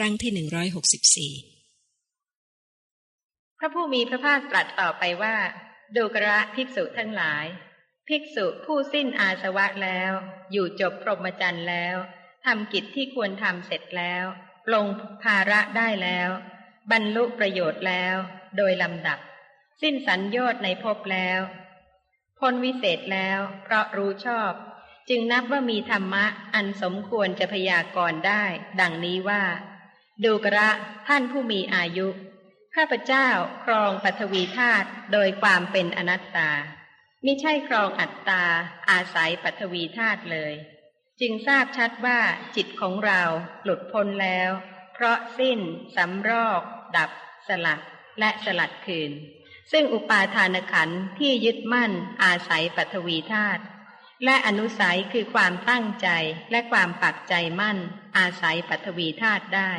ครั้งที่หนึ่งร้อยหกสิบสี่พระผู้มีพระภาคตรัสต่อไปว่า ดูกระภิกษุทั้งหลาย ภิกษุผู้สิ้นอาสวะแล้ว อยู่จบพรหมจรรย์แล้วทำกิจที่ควรทำเสร็จแล้ว ลงภาระได้แล้ว บรรลุประโยชน์แล้ว โดยลำดับ สิ้นสัญญอดในภพแล้วพ้นวิเศษแล้ว เพราะรู้ชอบ จึงนับว่ามีธรรมะอันสมควรจะพยากรณ์ได้ ดังนี้ว่า ดูกระท่านผู้มีอายุ ข้าพเจ้าครองปัทวีธาตุโดยความเป็นอนัตตามิใช่ครองอัตตาอาศัยปัทวีธาตุเลย จึงทราบชัดว่าจิตของเราหลุดพ้นแล้ว เพราะสิ้นสำรอก ดับ สลัดและสลัดคืน ซึ่งอุปาทานขันธ์ที่ยึดมั่นอาศัยปัทวีธาตุและอนุสัยคือความตั้งใจและความปักใจมั่นอาศัยปัทวีธาตุได้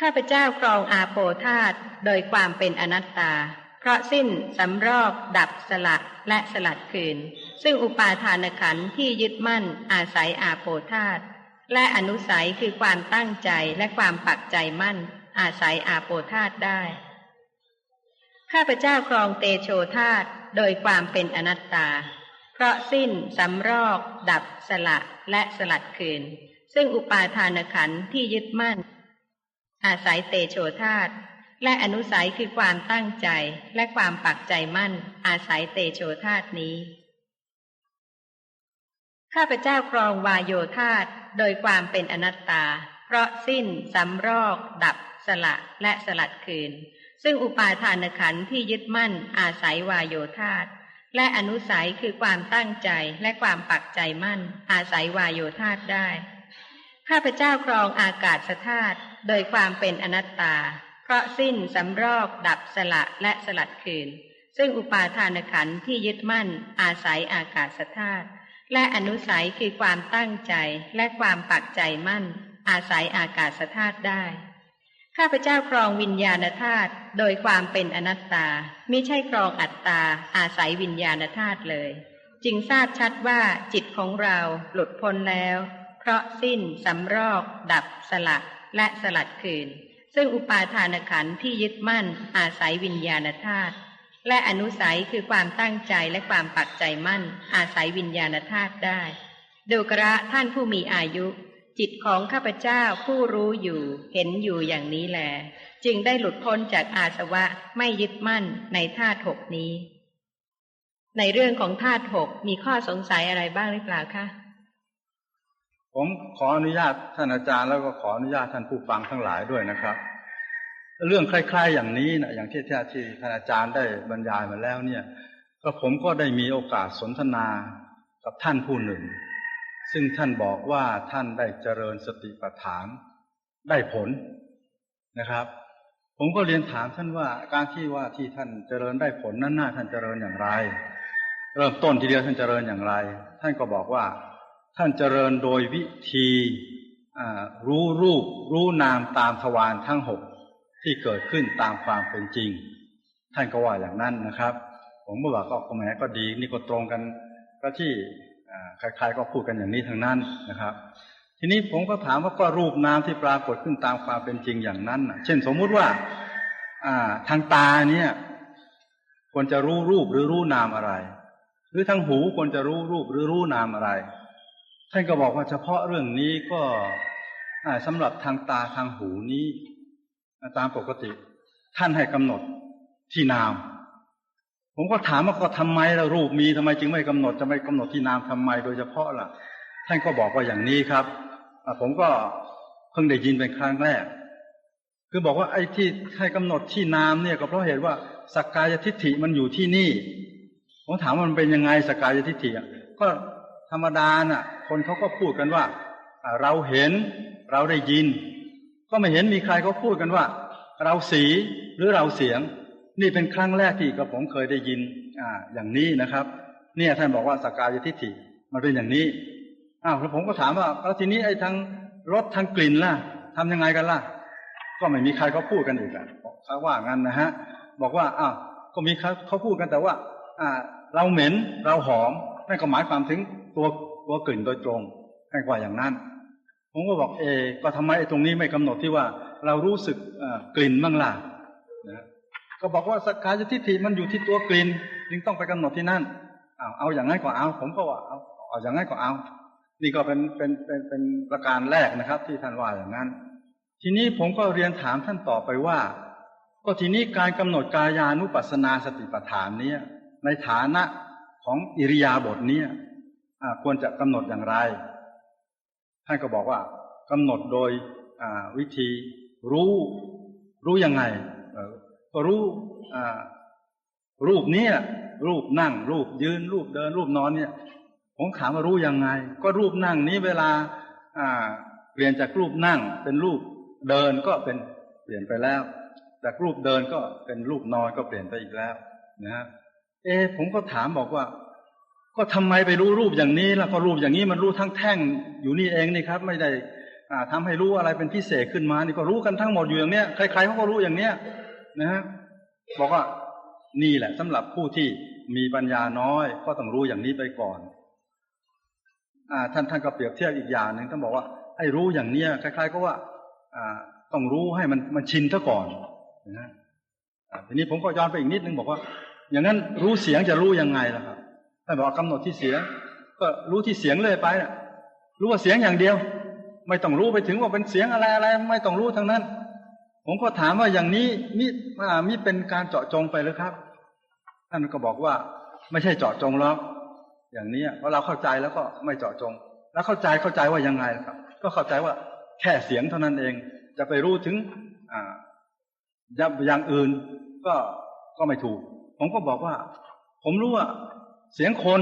ข้าพเจ้าครองอาโปธาตโดยความเป็นอนัตตา เพราะสิ้นสำรอก ดับสลัดและสลัดคืน ซึ่งอุปาทานขันธ์ที่ยึดมั่นอาศัยอาโปธาตและอนุสัยคือความตั้งใจและความปักใจมั่น อาศัยอาโปธาตได้ ข้าพเจ้าครองเตโชธาตโดยความเป็นอนัตตา เพราะสิ้นสำรอก ดับสละและสลัดคืน ซึ่งอุปาทานขันธ์ที่ยึดมั่น อาศัยเตโชธาตุและอนุสัยคือความตั้งใจและความปักใจมั่น อาศัยเตโชธาตุนี้ข้าพเจ้าครองวายโยธาตุโดยความเป็นอนัตตา เพราะสิ้นสำรอก ดับ สละและสลัดคืน ซึ่งอุปาทานขันธ์ที่ยึดมั่น อาศัยวายโยธาตุและอนุสัยคือความตั้งใจและความปักใจมั่น อาศัยวายโยธาตุได้ ข้าพเจ้าครองอากาศธาตุโดยความเป็นอนัตตา เพราะสิ้นสำรอกดับสละและสลัดคืน ซึ่งอุปาทานขันธ์ที่ยึดมั่นอาศัยอากาศธาตุและอนุสัยคือความตั้งใจและความปักใจมั่น อาศัยอากาศธาตุได้ ข้าพเจ้าครองวิญญาณธาตุโดยความเป็นอนัตตาไม่ใช่ครองอัตตา อาศัยวิญญาณธาตุเลย จึงทราบชัดว่าจิตของเราหลุดพ้นแล้ว เพราะสิ้นสำรอก ดับสลักและสลัดคืน ซึ่งอุปาทานขันธ์ที่ยึดมั่น อาศัยวิญญาณธาตุและอนุสัยคือความตั้งใจและความปักใจมั่น อาศัยวิญญาณธาตุได้ดูกระท่านผู้มีอายุ จิตของข้าพเจ้าผู้รู้อยู่ เห็นอยู่อย่างนี้แล จึงได้หลุดพ้นจากอาสวะไม่ยึดมั่นในธาตุหกนี้ ในเรื่องของธาตุหกมีข้อสงสัยอะไรบ้างหรือเปล่าคะ ผมขออนุญาตท่านอาจารย์แล้วก็ขออนุญาตท่านผู้ฟังทั้งหลายด้วยนะครับ เรื่องคล้ายๆอย่างนี้นะอย่างที่ที่ที่ท่านอาจารย์ได้บรรยายมาแล้วเนี่ย ก็ผมก็ได้มีโอกาสสนทนากับท่านผู้หนึ่ง ซึ่งท่านบอกว่าท่านได้เจริญสติปัฏฐานได้ผลนะครับ ผมก็เรียนถามท่านว่าการที่ว่าที่ท่านเจริญได้ผลนั้นน่าท่านเจริญอย่างไร เริ่มต้นทีเดียวท่านเจริญอย่างไร ท่านก็บอกว่า ท่านเจริญโดยวิธีรู้รูป รู้นามตามทวารทั้งหกที่เกิดขึ้นตามความเป็นจริง ท่านก็ว่าอย่างนั้นนะครับ ผมก็บอกก็แหมก็ดี นี่ก็ตรงกันก็ที่ใครๆก็พูดกันอย่างนี้ทั้งนั้นนะครับ ทีนี้ผมก็ถามว่าก็รูปนามที่ปรากฏขึ้นตามความเป็นจริงอย่างนั้นเช่นสมมุติว่าทางตาเนี่ยควรจะรู้รูปหรือรู้นามอะไร หรือทางหูควรจะรู้รูปหรือรู้นามอะไร ท่านก็บอกว่าเฉพาะเรื่องนี้ก็สำหรับทางตาทางหูนี้ตามปกติ ท่านให้กำหนดที่นาม ผมก็ถามว่าก็ทำไมล่ะรูปมีทำไมจึงไม่กำหนดจะไม่กำหนดที่นามทำไมโดยเฉพาะล่ะ ท่านก็บอกว่าอย่างนี้ครับผมก็เพิ่งได้ยินเป็นครั้งแรก คือบอกว่าไอ้ที่ให้กำหนดที่นามเนี่ยก็เพราะเหตุว่าสักกายทิฏฐิมันอยู่ที่นี่ผมถามว่ามันเป็นยังไงสกกายทิฏฐิก็ รรมดาน่ะ คนเขาก็พูดกันว่า เราเห็นเราได้ยิน ก็ไม่เห็นมีใครเขาพูดกันว่า เราสีหรือเราเสียง นี่เป็นครั้งแรกที่กับผมเคยได้ยิน อ่า อย่างนี้นะครับ เนี่ยท่านบอกว่าสกกายทิฏฐิมันเป็นอย่างนี้อ้าวแล้วผมก็ถามว่าแล้วทีนี้ไอ้ทางรสทางกลิ่นล่ะทำยังไงกันล่ะ ก็ไม่มีใครเขาพูดกันอีกอะเขาว่างั้นนะฮะ บอกว่าอ้าวก็มีเขาเขาพูดกันแต่ว่า อ่า เราเหม็นเราหอมนั่นก็หมายความถึง ตัวตัวกลิ่นโดยตรงให้กว่าอย่างนั้น ผมก็บอกเอ ก็ทำไมไอ้ตรงนี้ไม่กำหนดที่ว่า เรารู้สึกกลิ่นบ้างล่ะนะก็บอกว่าสักายทิฏฐิมันอยู่ที่ตัวกลิ่นจึงต้องไปกำหนดที่นั่นเอาเอาอย่างนั้นก็เอา ผมก็ว่าเอาเอาอย่างนั้นก็เอา นี่ก็เป็นเป็นเป็นเป็นประการแรกนะครับ ที่ท่านว่าอย่างนั้น ทีนี้ผมก็เรียนถามท่านต่อไปว่า ก็ทีนี้การกำหนดกายานุปัสสนาสติปัฏฐานเนี้ยในฐานะของอิริยาบถเนี้ย ควรจะกำหนดอย่างไร ท่านก็บอกว่ากำหนดโดยวิธีรู้รู้ยังไงก็รู้รูปนี้รูปนั่ง รูปยืน รูปเดิน รูปนอนเนี่ย ผมถามว่ารู้ยังไง ก็รูปนั่งนี้เวลาเปลี่ยนจากรูปนั่งเป็นรูปเดินก็เป็นเปลี่ยนไปแล้ว จากรูปเดินก็เป็นรูปนอนก็เปลี่ยนไปอีกแล้วนะฮะเอผมก็ถามบอกว่า ก็ทำไมไปรู้รูปอย่างนี้แล้วก็รูปอย่างนี้มันรู้ทั้งแท่งอยู่นี่เองนี่ครับ ไม่ได้ทำให้รู้อะไรเป็นพิเศษขึ้นมา นี่ก็รู้กันทั้งหมดอยู่อย่างเนี้ยใครๆเขาก็รู้อย่างเนี้ยนะฮะบอกว่านี่แหละสำหรับผู้ที่มีปัญญาน้อย ก็ต้องรู้อย่างนี้ไปก่อนอ่าท่านท่านก็เปรียบเทียบอีกอย่างหนึ่งท่านบอกว่าให้รู้อย่างเนี้ยคล้าย ๆ ก็ว่าอ่าต้องรู้ให้มันมันชินซะก่อนนะทีนี้ผมก็ย้อนไปอีกนิดนึงบอกว่า อย่างนั้นรู้เสียงจะรู้ยังไงล่ะครับ ท่านบอกกำหนดที่เสียง ก็รู้ที่เสียงเลยไปนะรู้ว่าเสียงอย่างเดียว ไม่ต้องรู้ไปถึงว่าเป็นเสียงอะไรอะไร ไม่ต้องรู้ทั้งนั้น ผมก็ถามว่าอย่างนี้มิมิเป็นการเจาะจงไปหรือครับ ท่านก็บอกว่า ไม่ใช่เจาะจงหรอกอย่างนี้เพราะเราเข้าใจแล้วก็ไม่เจาะจง แล้วเข้าใจเข้าใจว่ายังไงครับ ก็เข้าใจว่าแค่เสียงเท่านั้นเอง จะไปรู้ถึง อ่าอย่างอื่นก็ก็ไม่ถูก ผมก็บอกว่า ผมรู้ว่า เสียงคน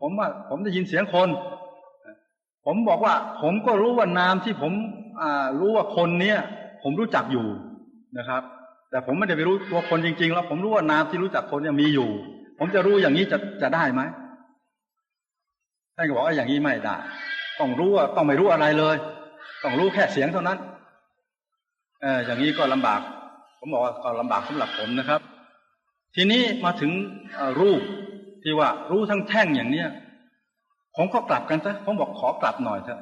ผมว่า ผมได้ยินเสียงคน ผมบอกว่า ผมก็รู้ว่านามที่ผมรู้ว่าคนเนี้ยผมรู้จักอยู่นะครับ แต่ผมไม่ได้ไปรู้ตัวคนจริง ๆ แล้ว ผมรู้ว่านามที่รู้จักคนเนี่ยมีอยู่ ผมจะรู้อย่างนี้จะจะได้ไหมท่านก็บอกว่าอย่างนี้ไม่ได้ ต้องรู้ว่าต้องไม่รู้อะไรเลย ต้องรู้แค่เสียงเท่านั้น เอออย่างนี้ก็ลำบาก ผมบอกว่าก็ลำบากสำหรับผมนะครับ ทีนี้มาถึงรูป ที่ว่ารู้ทั้งแท่งอย่างเนี้ยผมก็กลับกันซะผมบอกขอกลับหน่อยเถอะ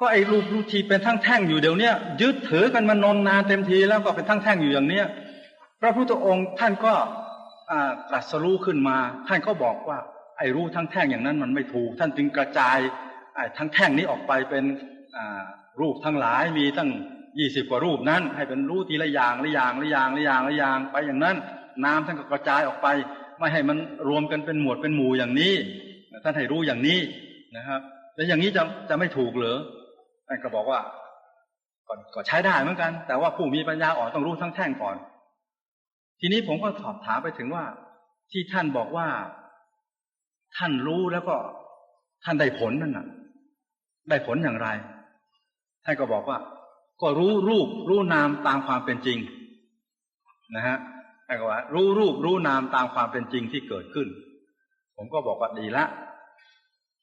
ก็ไอ้รูปรูปทีเป็นทั้งแท่งอยู่เดี๋ยวนี้ยึดถือกันมานนนานเต็มทีแล้วก็เป็นทั้งแท่งอยู่อย่างเนี้ยพระพุทธองค์ท่านก็ตรัสรู้ขึ้นมา ท่านก็บอกว่า ไอ้รู้ทั้งแท่งอย่างนั้นมันไม่ถูก ท่านจึงกระจายไอ้ทั้งแท่งนี้ออกไปเป็นรูปทั้งหลายมีตั้งยี่สิบกว่ารูปนั้น ให้เป็นรู้ทีละอย่างละอย่างละอย่างละอย่างละอย่างไปอย่างนั้น น้ำท่านก็กระจายออกไป ไม่ให้มันรวมกันเป็นหมวดเป็นหมู่อย่างนี้ท่านให้รู้อย่างนี้นะครับ แล้วอย่างนี้จะจะไม่ถูกหรือท่านก็บอกว่าก็ก็ใช้ได้เหมือนกัน แต่ว่าผู้มีปัญญาอ่อนต้องรู้ทั้งแท่งก่อน ทีนี้ผมก็สอบถามไปถึงว่า ที่ท่านบอกว่า ท่านรู้แล้วก็ท่านได้ผลนั่นน่ะ ได้ผลอย่างไร ท่านก็บอกว่า ก็รู้รูปรู้นามตามความเป็นจริง นะฮะ แปลว่า รู้รูปรู้นามตามความเป็นจริงที่เกิดขึ้น ผมก็บอกว่าดีละ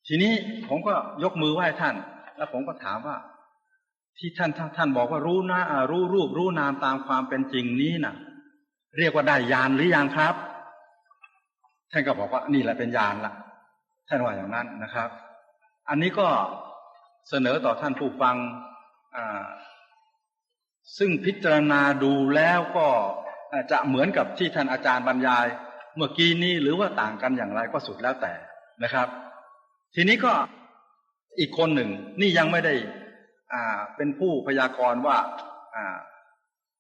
ทีนี้ผมก็ยกมือไหว้ท่าน แล้วผมก็ถามว่า ที่ท่านท่านบอกว่ารู้นะรู้รูปรู้นามตามความเป็นจริงนี้นะ่ะ เรียกว่าได้ยานหรือยังครับ ท่านก็บอกว่านี่แหละเป็นยานละท่านว่าอย่างนั้นนะครับ อันนี้ก็เสนอต่อท่านผู้ฟัง ซึ่งพิจารณาดูแล้วก็ จะเหมือนกับที่ท่านอาจารย์บรรยาย เมื่อกี้นี้หรือว่าต่างกันอย่างไรก็สุดแล้วแต่นะครับ ทีนี้ก็อีกคนหนึ่งนี่ยังไม่ได้อ่าเป็นผู้พยากรณ์ว่าอ่า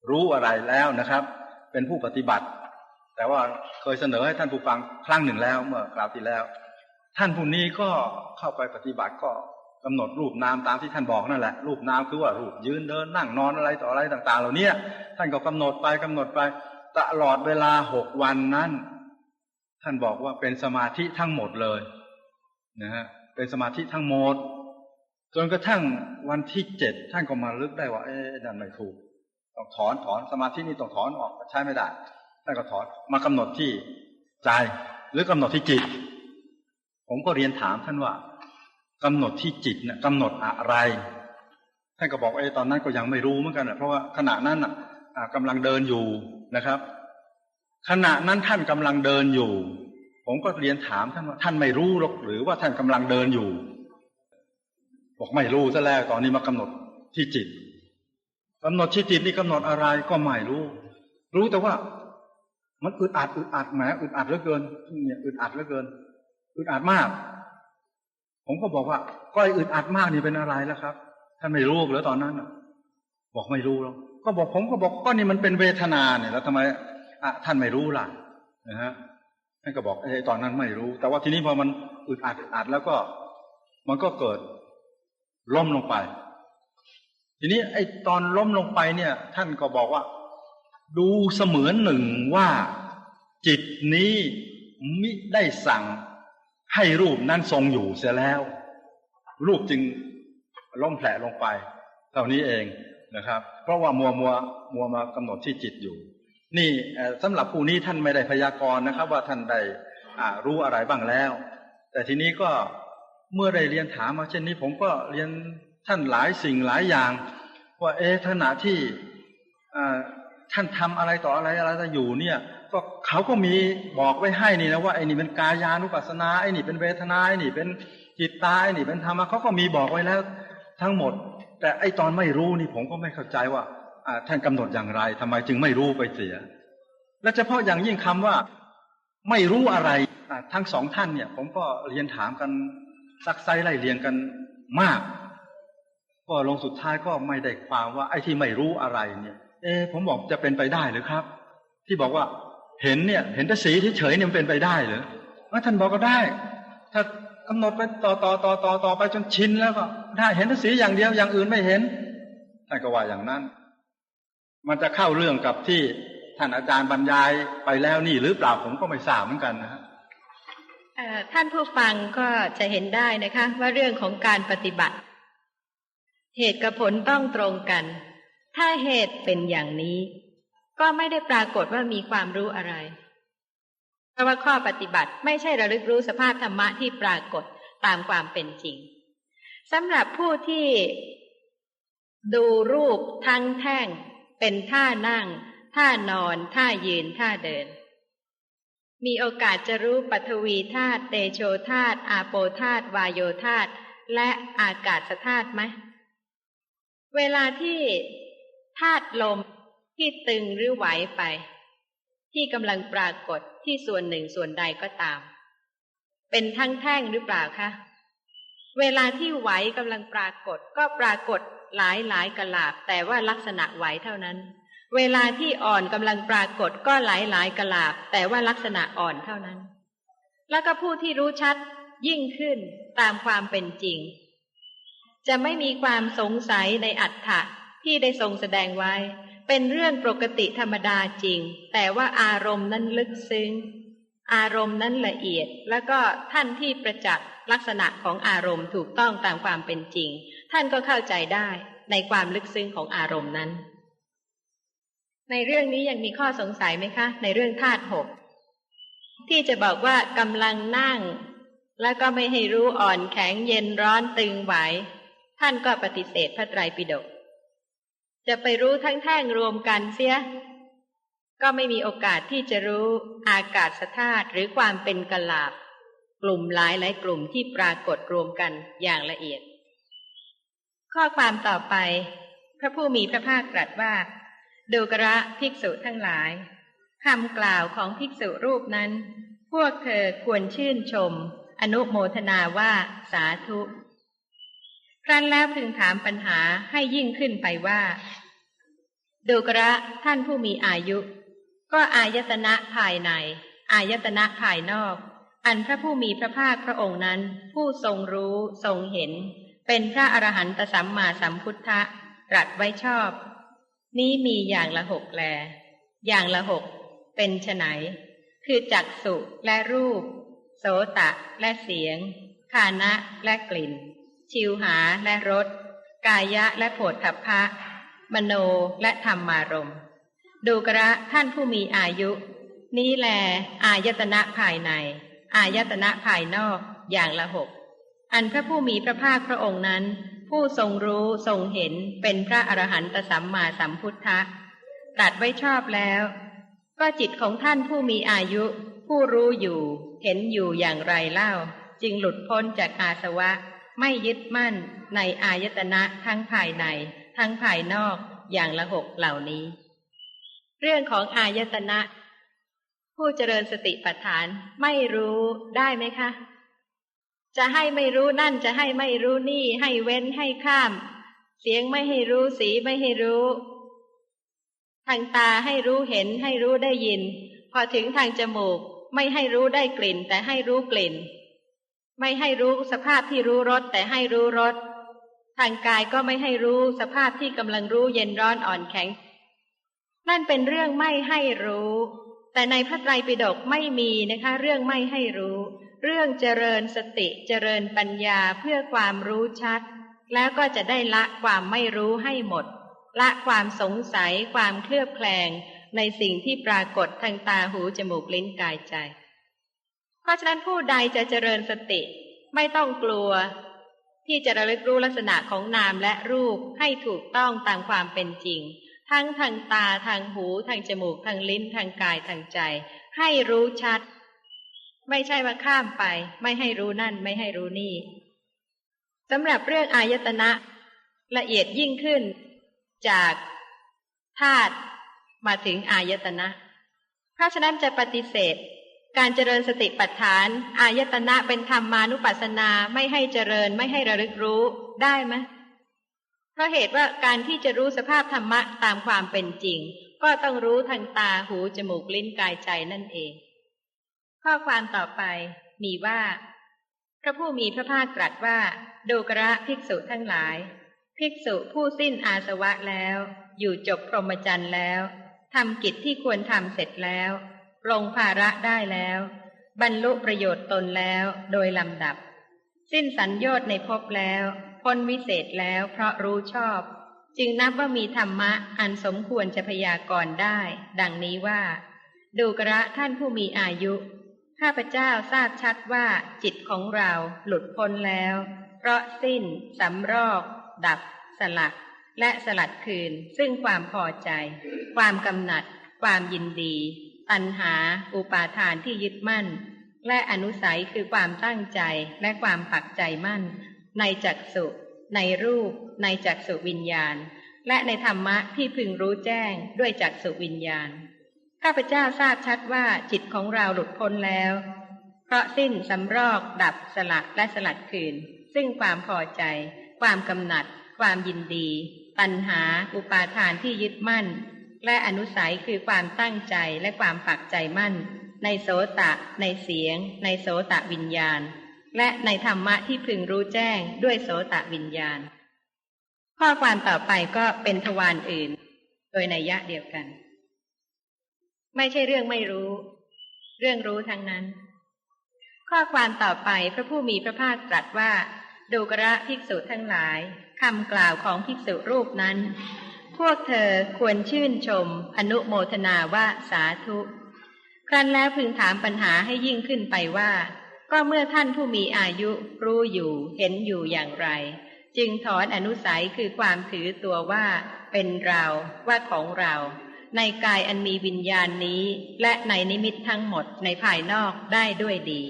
รู้อะไรแล้วนะครับ เป็นผู้ปฏิบัติ แต่ว่าเคยเสนอให้ท่านผู้ฟังครั้งหนึ่งแล้ว เมื่อคราวที่แล้ว ท่านผู้นี้ก็เข้าไปปฏิบัติก็ กำหนดรูปนามตามที่ท่านบอกนั่นแหละ รูปนามคือว่ารูปยืนเดินนั่งนอนอะไรต่ออะไรต่าง ๆ เหล่านี้ท่านก็กำหนดไปกำหนดไปตลอดเวลาหกวันนั้น ท่านบอกว่าเป็นสมาธิทั้งหมดเลยนะฮะเป็นสมาธิทั้งหมด จนกระทั่งวันที่เจ็ดท่านก็มาลึกได้ว่า เอ๊ะดันไม่ถูกต้องถอนถอนสมาธินี่ต้องถอนออกใช้ไม่ได้ท่านก็ถอนมากำหนดที่ใจหรือกำหนดที่จิต ผมก็เรียนถามท่านว่า กำหนดที่จิตเนี่ยกำหนดอะไรท่านก็บอกไอ้ตอนนั้นก็ยังไม่รู้เหมือนกันนะเพราะว่าขณะนั้นอะกำลังเดินอยู่นะครับ ขณะนั้นท่านกำลังเดินอยู่ ผมก็เรียนถามท่านว่าท่านไม่รู้หรอกหรือว่าท่านกำลังเดินอยู่ บอกไม่รู้ซะแล้วตอนนี้มากำหนดที่จิตกำหนดที่จิตนี่กำหนดอะไรก็ไม่รู้ รู้แต่ว่า มันอึดอัดอึดอัดแหมอึดอัดเหลือเกินเนี่ยอึดอัดเหลือเกินอึดอัดมาก ผมก็บอกว่าก้อยอึดอัดมากนี่เป็นอะไรแล้วครับท่านไม่รู้หรอตอนนั้นบอกไม่รู้แล้วก็บอกผมก็บอกก็นี่มันเป็นเวทนาเนี่ย แล้วทำไมอะท่านไม่รู้ล่ะนะฮะท่านก็บอกไอ้ตอนนั้นไม่รู้ แต่ว่าทีนี้พอมันอึดอัดอึดอัดแล้วก็ มันก็เกิดล้มลงไป ทีนี้ไอ้ตอนล้มลงไปเนี่ย ท่านก็บอกว่า ดูเสมือนหนึ่งว่า จิตนี้มิได้สั่ง ให้รูปนั้นทรงอยู่เสียแล้ว รูปจึงล้มแผลลงไปเท่านี้เองนะครับ เพราะว่ามัวมัวมัวมากำหนดที่จิตอยู่ นี่สำหรับผู้นี้ท่านไม่ได้พยากรณ์นะครับ ว่าท่านได้รู้อะไรบ้างแล้ว แต่ทีนี้ก็เมื่อได้เรียนถามมาเช่นนี้ ผมก็เรียนท่านหลายสิ่งหลายอย่าง ว่าเอ๊ะขณะที่ท่านทำอะไรต่ออะไรอะไรอยู่เนี่ย ก็เขาก็มีบอกไว้ให้นี่นะว่าไอ้นี่เป็นกายานุปัสนาไอ้นี่เป็นเวทนาไอ้นี่เป็นจิตตาไอ้นี่เป็นธรรมะเขาก็มีบอกไว้แล้วทั้งหมด แต่ไอ้ตอนไม่รู้นี่ผมก็ไม่เข้าใจว่าท่านกำหนดอย่างไรทำไมจึงไม่รู้ไปเสีย และเฉพาะอย่างยิ่งคำว่า ไม่รู้อะไรทั้งสองท่านเนี่ย ผมก็เรียนถามกันซักไซไล่เรียงกันมาก ก็ลงสุดท้ายก็ไม่ได้ความว่าไอ้ที่ไม่รู้อะไรเนี่ย เออผมบอกจะเป็นไปได้หรือครับ ที่บอกว่า เห็นเนี่ย เห็นแต่สีที่เฉยเนี่ยมันเป็นไปได้หรือว่าท่านบอกก็ได้ ถ้ากำหนดไปต่อต่อต่อต่อต่อไปจนชินแล้วก็ ได้เห็นแต่สีอย่างเดียวอย่างอื่นไม่เห็นท่านก็ว่าอย่างนั้น มันจะเข้าเรื่องกับที่ท่านอาจารย์บรรยายไปแล้วนี่หรือเปล่าผมก็ไม่ทราบเหมือนกันนะฮะท่านผู้ฟังก็จะเห็นได้นะคะ ว่าเรื่องของการปฏิบัติ เหตุกับผลต้องตรงกัน ถ้าเหตุเป็นอย่างนี้ ก็ไม่ได้ปรากฏว่ามีความรู้อะไร เพราะว่าข้อปฏิบัติไม่ใช่ระลึกรู้สภาพธรรมะที่ปรากฏตามความเป็นจริงสำหรับผู้ที่ดูรูปทั้งแท่ง เป็นท่านั่ง ท่านอน ท่ายืน ท่าเดิน มีโอกาสจะรู้ปัทวีธาตุเตโชธาตุอาโปธาตุวายโยธาตุและอากาศธาตุไหม เวลาที่ธาตุลม ที่ตึงหรือไหวไป ที่กำลังปรากฏที่ส่วนหนึ่งส่วนใดก็ตาม เป็นทั้งแท่งหรือเปล่าคะเวลาที่ไหวกำลังปรากฏก็ปรากฏหลายหลายกลาบ แต่ว่าลักษณะไหวเท่านั้น เวลาที่อ่อนกำลังปรากฏก็หลายหลายกลาบ แต่ว่าลักษณะอ่อนเท่านั้น แล้วก็ผู้ที่รู้ชัดยิ่งขึ้นตามความเป็นจริง จะไม่มีความสงสัยในอัฏฐะที่ได้ทรงแสดงไว้ เป็นเรื่องปกติธรรมดาจริง แต่ว่าอารมณ์นั้นลึกซึ้ง อารมณ์นั้นละเอียด แล้วก็ท่านที่ประจักษ์ลักษณะของอารมณ์ถูกต้องตามความเป็นจริง ท่านก็เข้าใจได้ในความลึกซึ้งของอารมณ์นั้น ในเรื่องนี้ยังมีข้อสงสัยไหมคะ ในเรื่องธาตุหกที่จะบอกว่ากำลังนั่ง แล้วก็ไม่ให้รู้อ่อนแข็งเย็นร้อนตึงไหว ท่านก็ปฏิเสธพระไตรปิฎก จะไปรู้ทั้งแท่งรวมกันเสีย ก็ไม่มีโอกาสที่จะรู้อากาศธาตุหรือความเป็นกลาบ กลุ่มหลายหลายกลุ่มที่ปรากฏรวมกันอย่างละเอียด ข้อความต่อไป พระผู้มีพระภาคตรัสว่าดูกระภิกษุทั้งหลายคำกล่าวของภิกษุรูปนั้น พวกเธอควรชื่นชม อนุโมทนาว่าสาธุครั้นแล้วพึงถามปัญหาให้ยิ่งขึ้นไปว่า ดูกระท่านผู้มีอายุ ก็อายตนะภายใน อายตนะภายนอก อันพระผู้มีพระภาคพระองค์นั้น ผู้ทรงรู้ทรงเห็น เป็นพระอรหันตสัมมาสัมพุทธะตรัสไว้ชอบ นี้มีอย่างละหกแล อย่างละหกเป็นไนคือจักสุและรูป โสตะและเสียงคานะและกลิ่น ชิวหาและรส กายะและโผฏฐัพพะ มโนและธรรมารมดูกระท่านผู้มีอายุ นี้แล อายตนะภายใน อายตนะภายนอกอย่างละหกอันพระผู้มีพระภาคพระองค์นั้น ผู้ทรงรู้ทรงเห็นเป็นพระอรหันตสัมมาสัมพุทธะตรัสไว้ชอบแล้ว ก็จิตของท่านผู้มีอายุ ผู้รู้อยู่ เห็นอยู่อย่างไรเล่า จึงหลุดพ้นจากอาสวะ ไม่ยึดมั่นในอายตนะทั้งภายใน ทั้งภายนอกอย่างละหกเหล่านี้ เรื่องของอายตนะ ผู้เจริญสติปัฏฐานไม่รู้ได้ไหมคะ จะให้ไม่รู้นั่นจะให้ไม่รู้นี่ ให้เว้นให้ข้าม เสียงไม่ให้รู้สีไม่ให้รู้ทางตาให้รู้เห็นให้รู้ได้ยิน พอถึงทางจมูก ไม่ให้รู้ได้กลิ่น แต่ให้รู้กลิ่น ไม่ให้รู้สภาพที่รู้รสแต่ให้รู้รส ทางกายก็ไม่ให้รู้สภาพที่กำลังรู้เย็นร้อนอ่อนแข็ง นั่นเป็นเรื่องไม่ให้รู้ แต่ในพระไตรปิฎกไม่มีนะคะ เรื่องไม่ให้รู้ เรื่องเจริญสติเจริญปัญญาเพื่อความรู้ชัด แล้วก็จะได้ละความไม่รู้ให้หมด ละความสงสัยความเคลือบแคลงในสิ่งที่ปรากฏทางตาหูจมูกลิ้นกายใจ เพราะฉะนั้นผู้ใดจะเจริญสติไม่ต้องกลัว ที่จะระลึกรู้ลักษณะของนามและรูปให้ถูกต้องตามความเป็นจริง ทั้งทางตาทางหูทางจมูกทางลิ้นทางกายทางใจ ให้รู้ชัด ไม่ใช่ว่าข้ามไป ไม่ให้รู้นั่นไม่ให้รู้นี่สำหรับเรื่องอายตนะ ละเอียดยิ่งขึ้น จากธาตุมาถึงอายตนะ เพราะฉะนั้นจะปฏิเสธ การเจริญสติปัฏฐาน อายตนะเป็นธรรมานุปัสสนาไม่ให้เจริญไม่ให้ระลึกรู้ได้ไหมเพราะเหตุว่าการที่จะรู้สภาพธรรมะตามความเป็นจริง ก็ต้องรู้ทางตาหูจมูกลิ้นกายใจนั่นเอง ข้อความต่อไปมีว่า พระผู้มีพระภาคตรัสว่าดูกระภิกษุทั้งหลาย ภิกษุผู้สิ้นอาสวะแล้ว อยู่จบพรหมจรรย์แล้วทำกิจที่ควรทำเสร็จแล้ว ลงภาระได้แล้ว บรรลุประโยชน์ตนแล้วโดยลำดับ สิ้นสัญญอดในภพแล้วพ้นวิเศษแล้วเพราะรู้ชอบ จึงนับว่ามีธรรมะอันสมควรจะพยากรณ์ได้ ดังนี้ว่า ดูกระท่านผู้มีอายุ ข้าพเจ้าทราบชัดว่าจิตของเราหลุดพ้นแล้ว เพราะสิ้นสำรอก ดับ สลัก และสลัดคืน ซึ่งความพอใจ ความกำหนัด ความยินดี ตัณหา อุปาทานที่ยึดมั่น และอนุสัยคือความตั้งใจและความปักใจมั่น ในจักสุ ในรูป ในจักสุวิญญาณ และในธรรมะที่พึงรู้แจ้งด้วยจักสุวิญญาณ ข้าพเจ้าทราบชัดว่าจิตของเราหลุดพ้นแล้ว เพราะสิ้นสำรอกดับสลักและสลัดคืน ซึ่งความพอใจ ความกำหนัด ความยินดีตัณหา อุปาทานที่ยึดมั่น และอนุสัยคือความตั้งใจและความปักใจมั่น ในโสตะ ในเสียง ในโสตะวิญญาณ และในธรรมะที่พึงรู้แจ้งด้วยโสตะวิญญาณ ข้อความต่อไปก็เป็นทวารอื่น โดยในยะเดียวกัน ไม่ใช่เรื่องไม่รู้ เรื่องรู้ทั้งนั้น ข้อความต่อไปพระผู้มีพระภาคตรัสว่าดูกระภิกษุทั้งหลายคำกล่าวของภิกษุรูปนั้น พวกเธอควรชื่นชม อนุโมทนาว่าสาธุ ครั้นแล้วพึงถามปัญหาให้ยิ่งขึ้นไปว่า ก็เมื่อท่านผู้มีอายุรู้อยู่เห็นอยู่อย่างไร จึงถอนอนุสัยคือความถือตัวว่า เป็นเราว่าของเรา ในกายอันมีวิญญาณนี้ และในนิมิตทั้งหมดในภายนอกได้ด้วยดี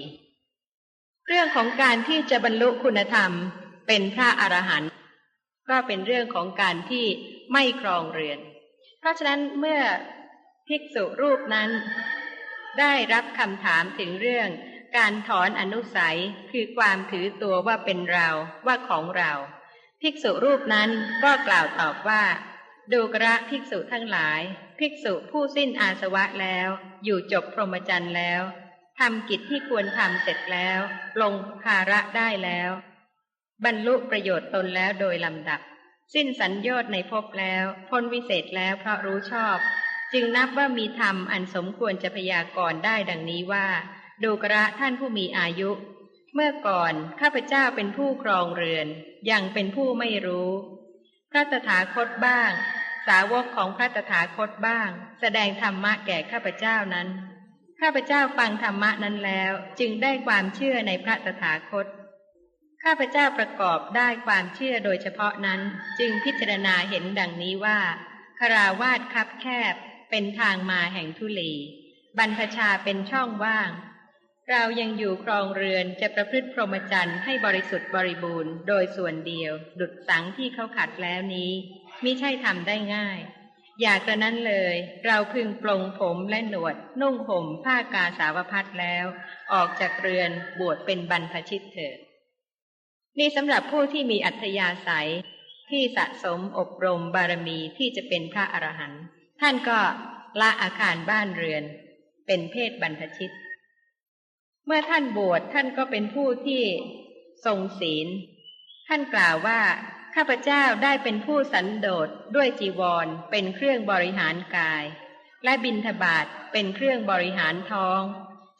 เรื่องของการที่จะบรรลุคุณธรรมเป็นพระอรหันต์ ก็เป็นเรื่องของการที่ไม่ครองเรือน เพราะฉะนั้นเมื่อภิกษุรูปนั้น ได้รับคำถามถึงเรื่อง การถอนอนุสัยคือความถือตัวว่าเป็นเราว่าของเรา ภิกษุรูปนั้นก็กล่าวตอบว่าดูกระภิกษุทั้งหลาย ภิกษุผู้สิ้นอาสวะแล้ว อยู่จบพรหมจรรย์แล้วทำกิจที่ควรทำเสร็จแล้ว ลงภาระได้แล้ว บรรลุประโยชน์ตนแล้วโดยลำดับ สิ้นสัญญอดในภพแล้วพ้นวิเศษแล้วเพราะรู้ชอบ จึงนับว่ามีธรรมอันสมควรจะพยากรณ์ได้ดังนี้ว่า ดูกระท่านผู้มีอายุ เมื่อก่อนข้าพเจ้าเป็นผู้ครองเรือน ยังเป็นผู้ไม่รู้ พระตถาคตบ้าง สาวกของพระตถาคตบ้าง แสดงธรรมะแก่ข้าพเจ้านั้นข้าพเจ้าฟังธรรมะนั้นแล้ว จึงได้ความเชื่อในพระตถาคต ข้าพเจ้าประกอบได้ความเชื่อโดยเฉพาะนั้นจึงพิจารณาเห็นดังนี้ว่าคาราวาสคับแคบเป็นทางมาแห่งทุลีบรรพชาเป็นช่องว่าง เรายังอยู่ครองเรือนจะประพฤติพรหมจรรย์ให้บริสุทธิ์บริบูรณ์ โดยส่วนเดียว ดุดสังที่เขาขัดแล้วนี้มิใช่ทำได้ง่าย อย่ากระนั้นเลย เราพึงปลงผมและหนวด นุ่งห่มผ้ากาสาวพัดแล้ว ออกจากเรือนบวชเป็นบรรพชิตเถิด นี่สำหรับผู้ที่มีอัธยาศัยที่สะสมอบรมบารมีที่จะเป็นพระอรหันต์ท่านก็ละอาคารบ้านเรือน เป็นเพศบรรพชิต เมื่อท่านบวชท่านก็เป็นผู้ที่ทรงศีล ท่านกล่าวว่าข้าพเจ้าได้เป็นผู้สันโดษด้วยจีวร เป็นเครื่องบริหารกาย และบินทบาทเป็นเครื่องบริหารท้อง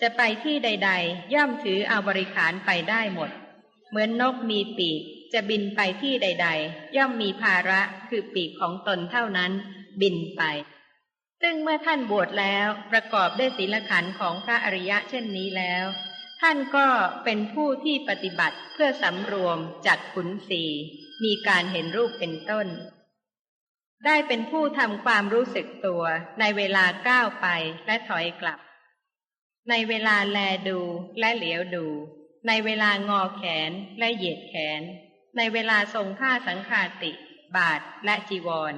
จะไปที่ใด ๆ ย่อมถือเอาบริขารไปได้หมด เหมือนนกมีปีก จะบินไปที่ใด ๆ ย่อมมีภาระคือปีกของตนเท่านั้นบินไป ซึ่งเมื่อท่านบวชแล้วประกอบด้วยศีลขันธ์ของพระอริยะเช่นนี้แล้ว ท่านก็เป็นผู้ที่ปฏิบัติเพื่อสำรวมจัดขุนสีมีการเห็นรูปเป็นต้น ได้เป็นผู้ทำความรู้สึกตัวในเวลาก้าวไปและถอยกลับ ในเวลาแลดูและเหลียวดู ในเวลางอแขนและเหยียดแขน ในเวลาทรงผ้าสังฆาติ บาทและจีวร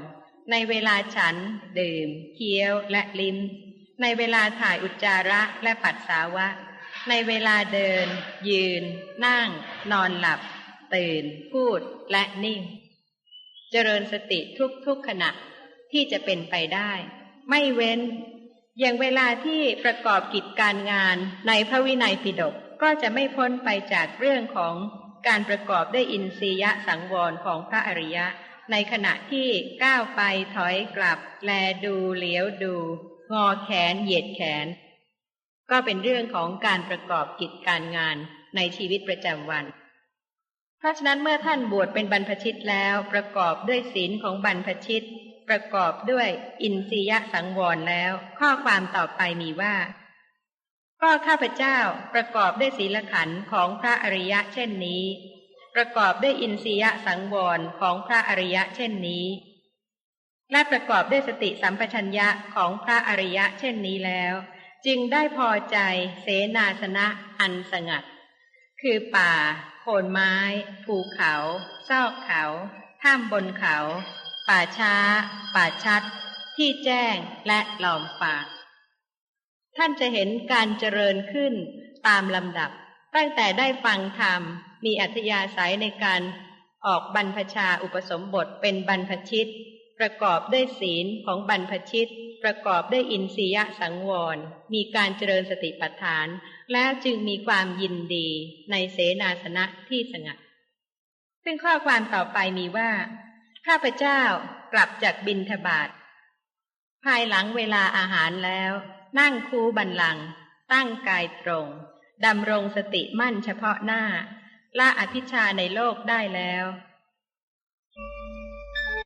ในเวลาฉัน ดื่ม เคี้ยวและลิ้ม ในเวลาถ่ายอุจจาระและปัสสาวะ ในเวลาเดิน ยืน นั่ง นอนหลับ ตื่น พูดและนิ่ง เจริญสติทุกๆขณะที่จะเป็นไปได้ ไม่เว้น อย่างเวลาที่ประกอบกิจการงานในพระวินัยปิฎก ก็จะไม่พ้นไปจากเรื่องของการประกอบด้วยอินทรียสังวรของพระอริยะ ในขณะที่ก้าวไปถอยกลับ แลดูเหลียวดู งอแขนเหยียดแขน ก็เป็นเรื่องของการประกอบกิจการงานในชีวิตประจำวัน เพราะฉะนั้นเมื่อท่านบวชเป็นบรรพชิตแล้วประกอบด้วยศีลของบรรพชิต ประกอบด้วยอินทรียสังวรแล้ว ข้อความต่อไปมีว่า ก็ข้าพเจ้าประกอบด้วยศีลขันธ์ของพระอริยะเช่นนี้ ประกอบด้วยอินทรียสังวรของพระอริยะเช่นนี้ และประกอบด้วยสติสัมปชัญญะของพระอริยะเช่นนี้แล้ว จึงได้พอใจเสนาสนะอันสงัด คือป่า โคนไม้ ภูเขาซอกเขาถ้ำบนเขา ป่าช้า ป่าชัด ที่แจ้งและหลอมฝาก ท่านจะเห็นการเจริญขึ้นตามลำดับ ตั้งแต่ได้ฟังธรรม มีอัธยาศัยในการออกบรรพชาอุปสมบทเป็นบรรพชิต ประกอบด้วยศีลของบรรพชิต ประกอบด้วยอินทรียสังวร มีการเจริญสติปัฏฐาน แล้วจึงมีความยินดีในเสนาสนะที่สงัด ซึ่งข้อความต่อไปมีว่า ข้าพเจ้ากลับจากบินทบาทภายหลังเวลาอาหารแล้ว นั่งคูบันลัง ตั้งกายตรงดำรงสติมั่นเฉพาะหน้าละอภิชาในโลกได้แล้ว